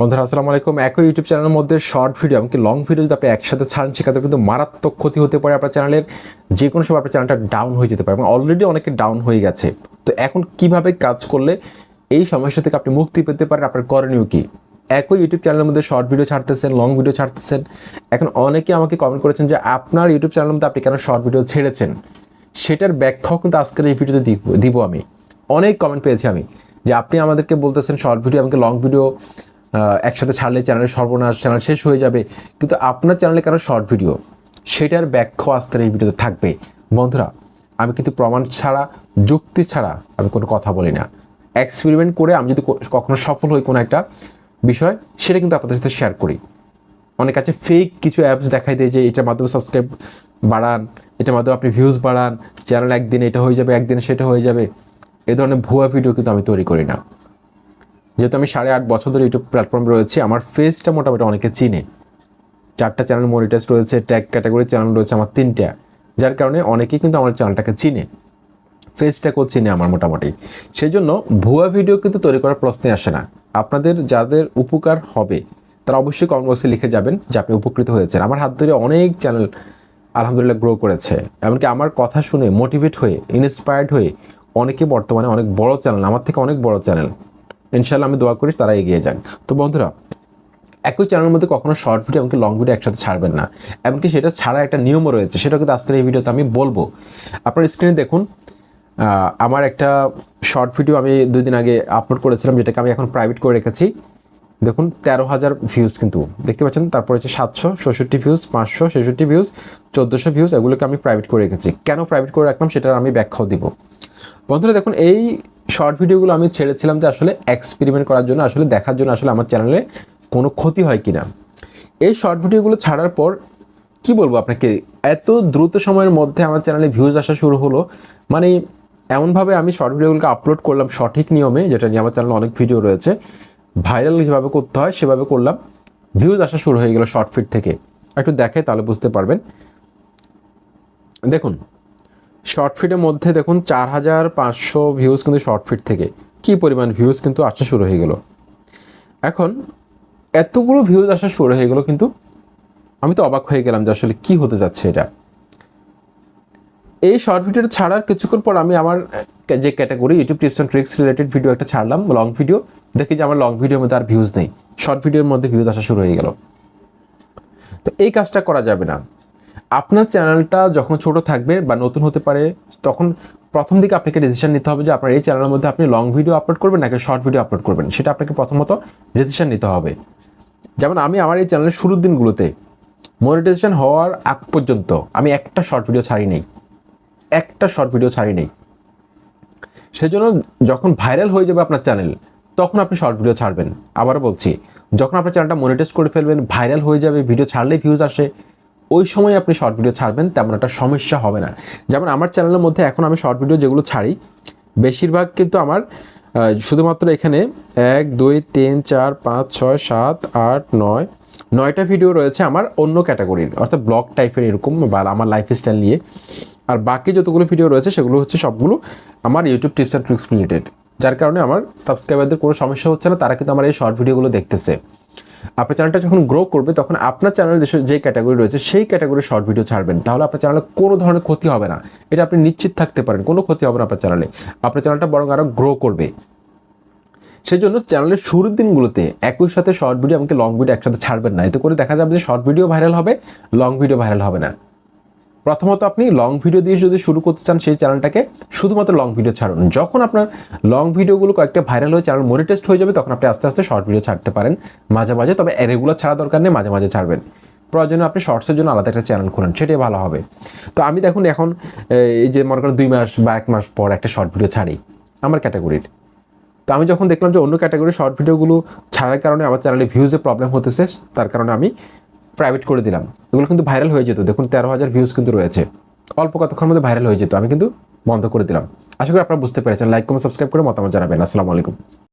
বন্ধুরা আসসালামু আলাইকুম একই ইউটিউব চ্যানেলের মধ্যে শর্ট ভিডিও এমনকি লং ভিডিও যদি আপনি একসাথে ছাড়েন, সেক্ষেত্রে কিন্তু মারাত্মক ক্ষতি হতে পারে আপনার চ্যানেলের যে কোনো সময় আপনার চ্যানেলটা ডাউন হয়ে যেতে পারে এবং অলরেডি অনেকে ডাউন হয়ে গেছে। তো এখন কীভাবে কাজ করলে এই সমস্যা থেকে আপনি মুক্তি পেতে পারেন? আপনার করণীয় কী? একই ইউটিউব চ্যানেলের মধ্যে শর্ট ভিডিও ছাড়তেছেন লং ভিডিও ছাড়তেছেন। এখন অনেকে আমাকে কমেন্ট করেছেন যে, আপনার ইউটিউব চ্যানেলের মধ্যে আপনি কেন শর্ট ভিডিও ছেড়েছেন? সেটার ব্যাখ্যাও কিন্তু আজকের এই ভিডিওতে দিব দিব আমি। অনেক কমেন্ট পেয়েছি আমি যে, আপনি আমাদেরকে বলতেছেন শর্ট ভিডিও আমাকে লং ভিডিও একসাথে ছাড়লে চ্যানেলের সর্বনাশ চ্যানেল শেষ হয়ে যাবে। কিন্তু আপনার চ্যানেলে কেন শর্ট ভিডিও সেটার ব্যাখ্যা আজকের এই ভিডিওতে থাকবে। বন্ধুরা, আমি কিন্তু প্রমাণ ছাড়া, যুক্তি ছাড়া আমি কোনো কথা বলি না। এক্সপেরিমেন্ট করে আমি যদি কখনো সফল হই কোনো একটা বিষয়, সেটা কিন্তু আপনাদের সাথে শেয়ার করি। অনেক আছে ফেক কিছু অ্যাপস দেখাই দেয় যে এটার মাধ্যমে সাবস্ক্রাইব বাড়ান, এটার মাধ্যমে আপনি ভিউজ বাড়ান চ্যানেল একদিন এটা হয়ে যাবে, একদিন সেটা হয়ে যাবে। এ ধরনের ভুয়া ভিডিও কিন্তু আমি তৈরি করি না। যেহেতু আমি সাড়ে আট বছর ধরে ইউটিউব প্ল্যাটফর্ম রয়েছে, আমার ফেসটা মোটামুটি অনেকে চিনে। চারটা চ্যানেল মনিটাইজ রয়েছে ট্যাগ ক্যাটাগরি চ্যানেল রয়েছে আমার তিনটা। যার কারণে অনেকেই কিন্তু আমার চ্যানেলটাকে চিনে। ফেসটাকেও চিনে আমার মোটামুটি। সেই জন্য ভুয়া ভিডিও কিন্তু তৈরি করার প্রশ্নে আসে না। আপনাদের যাদের উপকার হবে, তারা অবশ্যই কমেন্ট বক্সে লিখে যাবেন যে আপনি উপকৃত হয়েছেন। আমার হাত ধরে অনেক চ্যানেল আলহামদুলিল্লাহ গ্রো করেছে। এমনকি আমার কথা শুনে মোটিভেট হয়ে ইন্সপায়ার্ড হয়ে অনেকে বর্তমানে অনেক বড় চ্যানেল আমার থেকে অনেক বড় চ্যানেল ইনশাল্লাহ আমি দোয়া করি তারা এগিয়ে যাক। তো বন্ধুরা, একই চ্যানেলের মধ্যে কখনো শর্ট ভিডিও এমনকি লং ভিডিও একসাথে ছাড়বেন না। এমনকি সেটা ছাড়া একটা নিয়মও রয়েছে, সেটা কিন্তু আজকের এই ভিডিওতে আমি বলব। আপনার স্ক্রিনে দেখুন আমার একটা শর্ট ভিডিও আমি দুই দিন আগে আপলোড করেছিলাম, যেটাকে আমি এখন প্রাইভেট করে রেখেছি। দেখুন, তেরো হাজার ভিউজ কিন্তু। দেখতে পাচ্ছেন, তারপর হচ্ছে সাতশো ষষট্টি ভিউজ পাঁচশো ছেষট্টি ভিউজ চোদ্দোশো ভিউজ এগুলোকে আমি প্রাইভেট করে রেখেছি। কেন প্রাইভেট করে রাখলাম, সেটার আমি ব্যাখ্যাও দিব। বন্ধুরা, দেখুন, এই শর্ট ভিডিওগুলো আমি ছেড়েছিলাম যে আসলে এক্সপেরিমেন্ট করার জন্য, আসলে দেখার জন্য আসলে আমার চ্যানেলে কোনো ক্ষতি হয় কিনা। এই শর্ট ভিডিওগুলো ছাড়ার পর কি বলব আপনাকে? এত দ্রুত সময়ের মধ্যে আমার চ্যানেলে ভিউজ আসা শুরু হলো। মানে এমনভাবে আমি শর্ট ভিডিওগুলোকে আপলোড করলাম সঠিক নিয়মে, যেটা নিয়ে আমার চ্যানেলে অনেক ভিডিও রয়েছে। ভাইরাল যেভাবে করতে হয়, সেভাবে করলাম। ভিউজ আসা শুরু হয়ে গেল শর্ট ফিট থেকে। একটু দেখে তাহলে বুঝতে পারবেন। দেখুন শর্ট ফিটের মধ্যে দেখুন চার হাজার পাঁচশো ভিউজ কিন্তু শর্ট ফিট থেকে। কী পরিমাণ ভিউজ কিন্তু আসা শুরু হয়ে গেল। এখন এতগুলো ভিউজ আসা শুরু হয়ে গেল কিন্তু আমি তো অবাক হয়ে গেলাম যে আসলে কি হতে যাচ্ছে এটা। এই শর্ট ভিডিওটা ছাড়ার কিছুক্ষণ পর আমি আমার যে category YouTube tips and tricks related video একটা ছাড়লাম লং ভিডিও দেখি যে আমার লং ভিডিওর মধ্যে আর ভিউজ নেই। শর্ট ভিডিওর মধ্যে ভিউজ আসা শুরু হয়ে গেল। তো এই কাজটা করা যাবে না। আপনার চ্যানেলটা যখন ছোট থাকবে বা নতুন হতে পারে, তখন প্রথম দিকে আপনাকে ডিসিশন নিতে হবে যে আপনার এই চ্যানেলের মধ্যে আপনি লং ভিডিও আপলোড করবেন নাকি শর্ট ভিডিও আপলোড করবেন। সেটা আপনাকে প্রথমত ডিসিশন নিতে হবে। যেমন আমি আমার এই চ্যানেলের শুরুর দিনগুলোতে মনিটাইজেশন হওয়ার আগ পর্যন্ত আমি একটা শর্ট ভিডিও ছাড়ি নেই। একটা শর্ট ভিডিও ছাড়ি নেই। সেজন্য যখন ভাইরাল হয়ে যাবে আপনার চ্যানেল তখন আপনি শর্ট ভিডিও ছাড়বেন। আবারও বলছি, যখন আপনার চ্যানেলটা মনিটাইজ করে ফেলবেন ভাইরাল হয়ে যাবে ভিডিও ছাড়লেই ভিউজ আসে। ওই সময় আপনি শর্ট ভিডিও ছাড়বেন, তেমন একটা সমস্যা হবে না। যেমন আমার চ্যানেলের মধ্যে এখন আমি শর্ট ভিডিও যেগুলো ছাড়ি, বেশিরভাগ কিন্তু আমার শুধুমাত্র এখানে এক, দুই, তিন, চার, পাঁচ, ছয়, সাত, আট, নয়, নয়টা ভিডিও রয়েছে আমার অন্য ক্যাটাগরির অর্থাৎ ব্লগ টাইপের এরকম বা আমার লাইফস্টাইল নিয়ে। আর বাকি যতগুলো ভিডিও রয়েছে, সেগুলো হচ্ছে সবগুলো আমার YouTube tips and tricks related যার কারণে আমার সাবস্ক্রাইবারদের কোনো সমস্যা হচ্ছে না, তারা কিন্তু আমার এই শর্ট ভিডিওগুলো দেখতেছে। আপনার চ্যানেলটা যখন গ্রো করবে, তখন আপনার চ্যানেল যে ক্যাটাগরি রয়েছে, সেই ক্যাটাগরি শর্ট ভিডিও ছাড়বেন। তাহলে আপনার চ্যানেলে কোনো ধরনের ক্ষতি হবে না। এটা আপনি নিশ্চিত থাকতে পারেন, কোনো ক্ষতি হবে না আপনার চ্যানেলে আপনার চ্যানেলটা বরং আরও গ্রো করবে। সেই জন্য চ্যানেলের শুরুর দিনগুলোতে একই সাথে শর্ট ভিডিও আমাকে লং ভিডিও একসাথে ছাড়বেন না। এতে করে দেখা যাবে যে শর্ট ভিডিও ভাইরাল হবে লং ভিডিও ভাইরাল হবে না। প্রথমত আপনি লং ভিডিও দিয়ে যদি শুরু করতে চান সেই চ্যানেলটাকে শুধুমাত্র লং ভিডিও ছাড়ুন। যখন আপনার লং ভিডিওগুলো কয়েকটা ভাইরাল হয়ে চ্যানেল মনিটেস্ট হয়ে যাবে, তখন আপনি আস্তে আস্তে শর্ট ভিডিও ছাড়তে পারেন মাঝে মাঝে, তবে রেগুলার ছাড়া দরকার নেই, মাঝে মাঝে ছাড়বেন। প্রয়োজনে আপনি শর্টসের জন্য আলাদা একটা চ্যানেল খুলেন, সেটাই ভালো হবে। তো আমি দেখুন এখন, এই যে মনে করেন দুই মাস বা এক মাস পর একটা শর্ট ভিডিও ছাড়ি, আমার ক্যাটাগরির তো আমি যখন দেখলাম যে অন্য ক্যাটাগরির শর্ট ভিডিওগুলো ছাড়ার কারণে আমার চ্যানেলে ভিউজে প্রবলেম হতেছে, তার কারণে আমি প্রাইভেট করে দিলাম। এগুলো কিন্তু ভাইরাল হয়ে যেত। দেখুন, তেরো হাজার ভিউজ কিন্তু রয়েছে। অল্প কতক্ষণ মধ্যে ভাইরাল হয়ে যেত, আমি কিন্তু বন্ধ করে দিলাম। আশা করি আপনারা বুঝতে পেরেছেন। লাইক কমেন্ট সাবস্ক্রাইব করে মতামত জানাবেন। আসসালামু আলাইকুম।